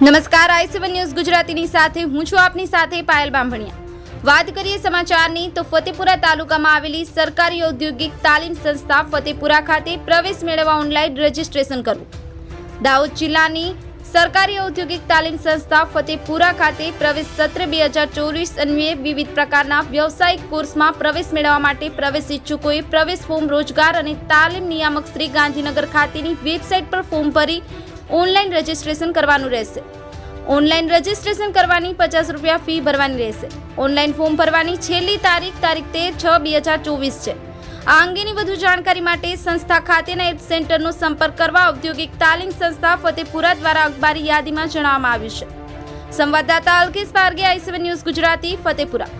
નમસ્કાર, આઈ સેવન ન્યૂઝ ગુજરાતીની સાથે, હું છું આપની સાથે પાયલ બાંભણિયા. વાત કરીએ સમાચારની, તો ફતેપુરા તાલુકામાં આવેલી સરકારી ઔદ્યોગિક તાલીમ સંસ્થા ફતેપુરા ખાતે પ્રવેશ મેળવવા ઓનલાઈન રજીસ્ટ્રેશન કરવું. દાહોદ જિલ્લાની સરકારી ઔદ્યોગિક તાલીમ સંસ્થા ફતેપુરા ખાતે પ્રવેશ સત્ર બે હજાર ચોવીસ અન્વયે વિવિધ પ્રકારના વ્યવસાયિક કોર્સમાં પ્રવેશ મેળવવા માટે પ્રવેશ ઇચ્છુકોએ પ્રવેશ ફોર્મ રોજગાર અને તાલીમ નિયામક શ્રી ગાંધીનગર ખાતેની વેબસાઇટ પર ફોર્મ ભરી ઓનલાઈન રજીસ્ટ્રેશન કરવાનું રહેશે. ઓનલાઈન રજીસ્ટ્રેશન કરવાની પચાસ રૂપિયા ફી ભરવાની રહેશે. ઓનલાઈન ફોર્મ ભરવાની છેલ્લી તારીખ તારીખ તેર છ, બે હજાર ચોવીસ છે. આ અંગેની વધુ જાણકારી માટે સંસ્થા ખાતેના એપ સેન્ટરનો સંપર્ક કરવા ઔદ્યોગિક તાલીમ સંસ્થા ફતેપુરા દ્વારા અખબારી યાદીમાં જણાવવામાં આવ્યું છે. સંવાદદાતા અલ્કેશ પારગે આઈ ન્યૂઝ ગુજરાતી, ફતેપુરા.